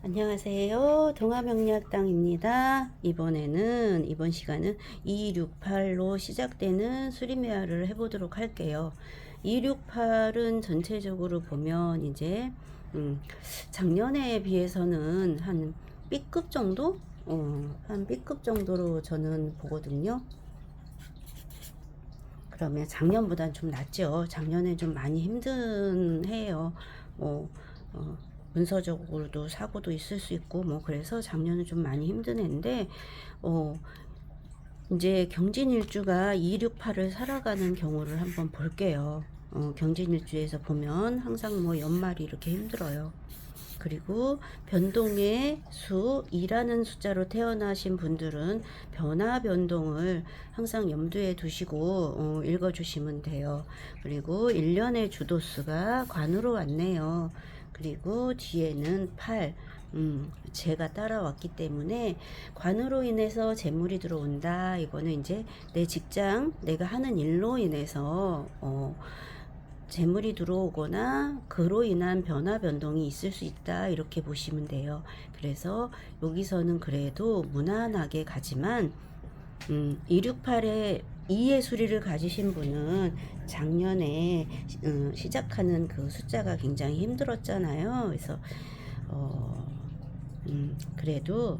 안녕하세요. 동화명리학당입니다. 이번에는, 이번 시간은 268로 시작되는 수리메아를 해보도록 할게요. 268은 전체적으로 보면 이제, 음, 작년에 비해서는 한 B급 정도? 어, 한 B급 정도로 저는 보거든요. 그러면 작년보다는 좀 낫죠. 작년에 좀 많이 힘든 해예요. 뭐, 어, 문서적으로도 사고도 있을 수 있고 뭐 그래서 작년은 좀 많이 힘든 해인데 어 이제 경진일주가 268을 살아가는 경우를 한번 볼게요. 어 경진일주에서 보면 항상 뭐 연말이 이렇게 힘들어요. 그리고 변동의 수 2라는 숫자로 태어나신 분들은 변화 변동을 항상 염두에 두시고 어, 읽어주시면 돼요. 그리고 1년의 주도수가 관으로 왔네요. 그리고 뒤에는 8, 음, 제가 따라왔기 때문에 관으로 인해서 재물이 들어온다. 이거는 이제 내 직장, 내가 하는 일로 인해서 어, 재물이 들어오거나 그로 인한 변화 변동이 있을 수 있다 이렇게 보시면 돼요. 그래서 여기서는 그래도 무난하게 가지만 음, 268에 2의 수리를 가지신 분은 작년에 음, 시작하는 그 숫자가 굉장히 힘들었잖아요. 그래서 어, 음, 그래도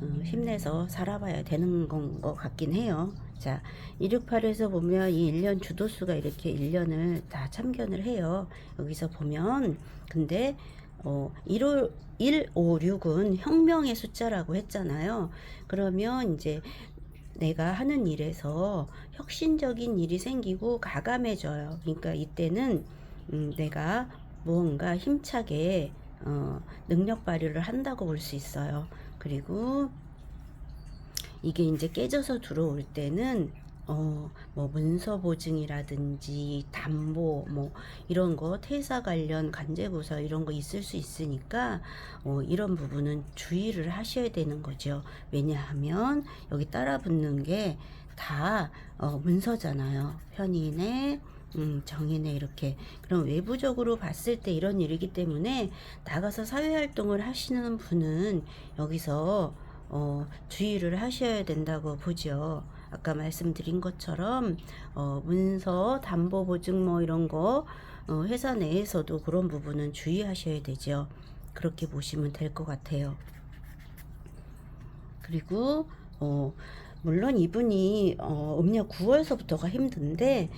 어, 힘내서 살아봐야 되는 건 것 같긴 해요. 자, 268에서 보면 이 1년 주도수가 이렇게 1년을 다 참견을 해요. 여기서 보면, 근데, 어, 1호, 1, 5, 6은 혁명의 숫자라고 했잖아요. 그러면 이제 내가 하는 일에서 혁신적인 일이 생기고 가감해져요. 그러니까 이때는, 음, 내가 무언가 힘차게, 어, 능력 발휘를 한다고 볼 수 있어요. 그리고 이게 이제 깨져서 들어올 때는 어, 뭐 문서 보증이라든지 담보 뭐 이런 거 퇴사 관련 간제부서 이런 거 있을 수 있으니까 어, 이런 부분은 주의를 하셔야 되는 거죠. 왜냐하면 여기 따라 붙는 게다 어, 문서잖아요. 편인의 음, 정인의 이렇게 그럼 외부적으로 봤을 때 이런 일이기 때문에 나가서 사회 활동을 하시는 분은 여기서 어, 주의를 하셔야 된다고 보죠. 아까 말씀드린 것처럼 어, 문서, 담보 보증 뭐 이런 거 어, 회사 내에서도 그런 부분은 주의하셔야 되죠. 그렇게 보시면 될 것 같아요. 그리고 어, 물론 이분이 어, 음력 9월서부터가 힘든데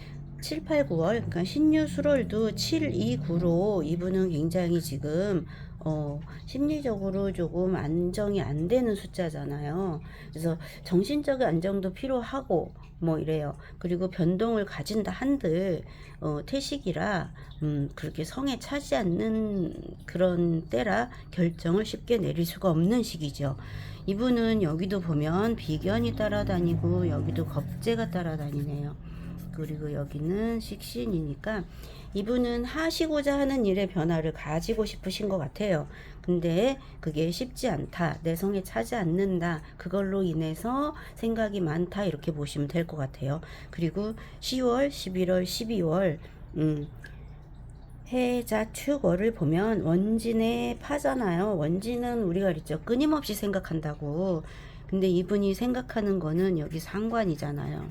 7, 8, 9월 그러니까 신유 수월도 7, 2, 9로 이분은 굉장히 지금 어, 심리적으로 조금 안정이 안 되는 숫자잖아요. 그래서 정신적인 안정도 필요하고 뭐 이래요. 그리고 변동을 가진다 한들 어, 태식이라 음, 그렇게 성에 차지 않는 그런 때라 결정을 쉽게 내릴 수가 없는 시기죠. 이분은 여기도 보면 비견이 따라다니고 여기도 겁재가 따라다니네요. 그리고 여기는 식신이니까 이분은 하시고자 하는 일의 변화를 가지고 싶으신 것 같아요. 근데 그게 쉽지 않다. 내 성에 차지 않는다. 그걸로 인해서 생각이 많다. 이렇게 보시면 될 것 같아요. 그리고 10월, 11월, 12월, 음, 해자 축월을 보면 원진의 파잖아요. 원진은 우리가 그랬죠. 끊임없이 생각한다고. 근데 이분이 생각하는 거는 여기 상관이잖아요.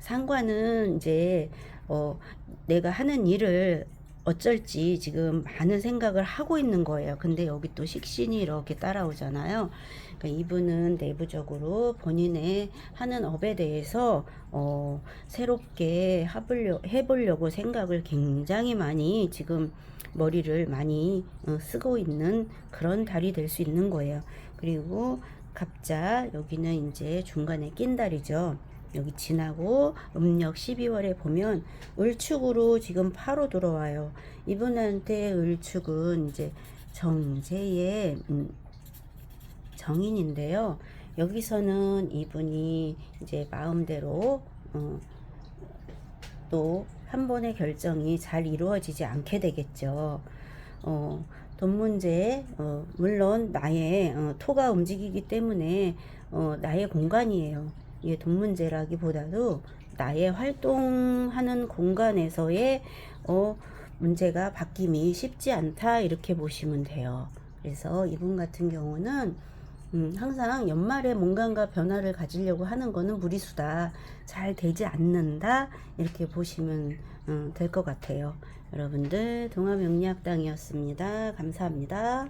상관은 이제 어 내가 하는 일을 어쩔지 지금 많은 생각을 하고 있는 거예요. 근데 여기 또 식신이 이렇게 따라오잖아요. 그러니까 이분은 내부적으로 본인의 하는 업에 대해서 어 새롭게 해보려, 해보려고 생각을 굉장히 많이 지금 머리를 많이 어, 쓰고 있는 그런 달이 될 수 있는 거예요. 그리고 갑자 여기는 이제 중간에 낀 달이죠. 여기 지나고 음력 12월에 보면 을축으로 지금 파로 들어와요. 이분한테 을축은 이제 정제의 음, 정인인데요. 여기서는 이분이 이제 마음대로 어, 또한 번의 결정이 잘 이루어지지 않게 되겠죠. 어, 돈 문제, 어, 물론 나의 어, 토가 움직이기 때문에 어, 나의 공간이에요. 이게 돈 문제라기보다도 나의 활동하는 공간에서의 어, 문제가 바뀜이 쉽지 않다 이렇게 보시면 돼요. 그래서 이분 같은 경우는 음, 항상 연말에 뭔가가 변화를 가지려고 하는 거는 무리수다. 잘 되지 않는다. 이렇게 보시면 될것 같아요. 여러분들 동화명리학당이었습니다. 감사합니다.